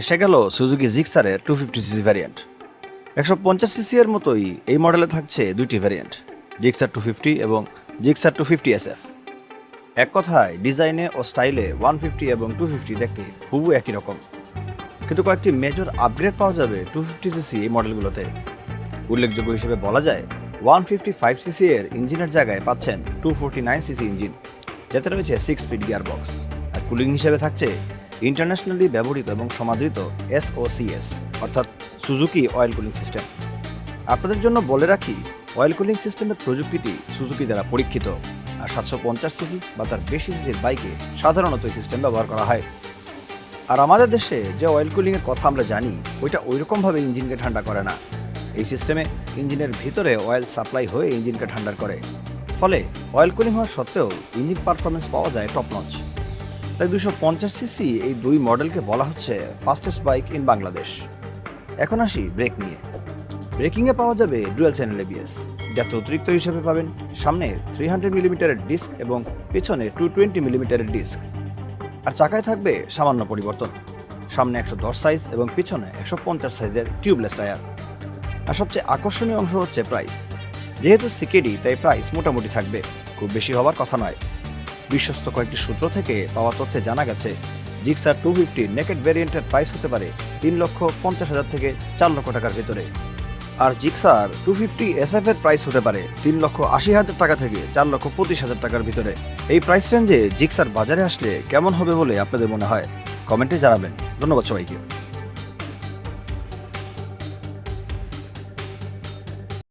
এসে গেল সুজুকি জিক্সারের টু ফিফটি সিসি ভ্যারিয়েন্ট একশো পঞ্চাশ সিসি এর মতোই এই মডেলে থাকছে দুইটি ভ্যারিয়েন্ট জিক্সার টু ফিফটি এবং Gixxer two fifty S F এক কথায় ডিজাইনে ও স্টাইলে ওয়ান ফিফটি এবং টু ফিফটি দেখতে হুবু একই রকম। কিন্তু কয়েকটি মেজর আপগ্রেড পাওয়া যাবে টু ফিফটি সিসি এই মডেলগুলোতে উল্লেখযোগ্য হিসেবে বলা যায় ওয়ান ফিফটি ফাইভ সিসি এর ইঞ্জিনের জায়গায় পাচ্ছেন two forty nine cc engine, যাতে রয়েছে সিক্স স্পিড গিয়ার বক্স আর কুলিং হিসেবে থাকছে ইন্টারন্যাশনালি ব্যবহৃত এবং সমাদৃত এসওসিএস অর্থাৎ সুজুকি অয়েল কুলিং সিস্টেম। আপনাদের জন্য বলে রাখি, অয়েল কুলিং সিস্টেমের প্রযুক্তিটি সুজুকি দ্বারা পরীক্ষিত, আর সাতশো পঞ্চাশ সিসি বা তার বেশি সিসির বাইকে সাধারণত এই সিস্টেম ব্যবহার করা হয়। আর আমাদের দেশে যে অয়েল কুলিংয়ের কথা আমরা জানি, ওইটা ওইরকমভাবে ইঞ্জিনকে ঠান্ডা করে না। এই সিস্টেমে ইঞ্জিনের ভিতরে অয়েল সাপ্লাই হয়ে ইঞ্জিনকে ঠান্ডা করে। ফলে অয়েল কুলিং হওয়া সত্ত্বেও ইঞ্জিন পারফরমেন্স পাওয়া যায় টপ নচ তাই দুশো পঞ্চাশ সিসি এই দুই মডেলকে বলা হচ্ছে ফাস্টেস্ট বাইক ইন বাংলাদেশ এখন আসি ব্রেক নিয়ে। ব্রেকিংয়ে পাওয়া যাবে ডুয়েল চ্যানেল এবিএস যাতে অতিরিক্ত হিসেবে পাবেন সামনে থ্রি হান্ড্রেড মিলিমিটারের ডিস্ক এবং পেছনে টু টোয়েন্টি মিলিমিটারের ডিস্ক আর চাকায় থাকবে সামান্য পরিবর্তন। সামনে একশো দশ সাইজ এবং পিছনে একশো পঞ্চাশ সাইজের টিউবলেস টায়ার আর সবচেয়ে আকর্ষণীয় অংশ হচ্ছে প্রাইস যেহেতু সিকেডি তাই প্রাইস মোটামুটি থাকবে। খুব বেশি হওয়ার কথা নয়। বিশ্বস্ত কয়েকটি সূত্র থেকে পাওয়া তথ্যে জানা গেছে, জিক্সার টু ফিফটি নেকেড ভ্যারিয়েন্টের প্রাইস হতে পারে তিন লক্ষ পঞ্চাশ হাজার থেকে চার লক্ষ টাকার ভেতরে। আর জিক্সার টু ফিফটি এসএফ এর প্রাইস হতে পারে তিন লক্ষ আশি হাজার টাকা থেকে চার লক্ষ পঁচিশ হাজার টাকার ভিতরে। এই প্রাইস রেঞ্জে জিক্সার বাজারে আসলে কেমন হবে বলে আপনাদের মনে হয়? কমেন্টে জানাবেন। ধন্যবাদ সবাইকে।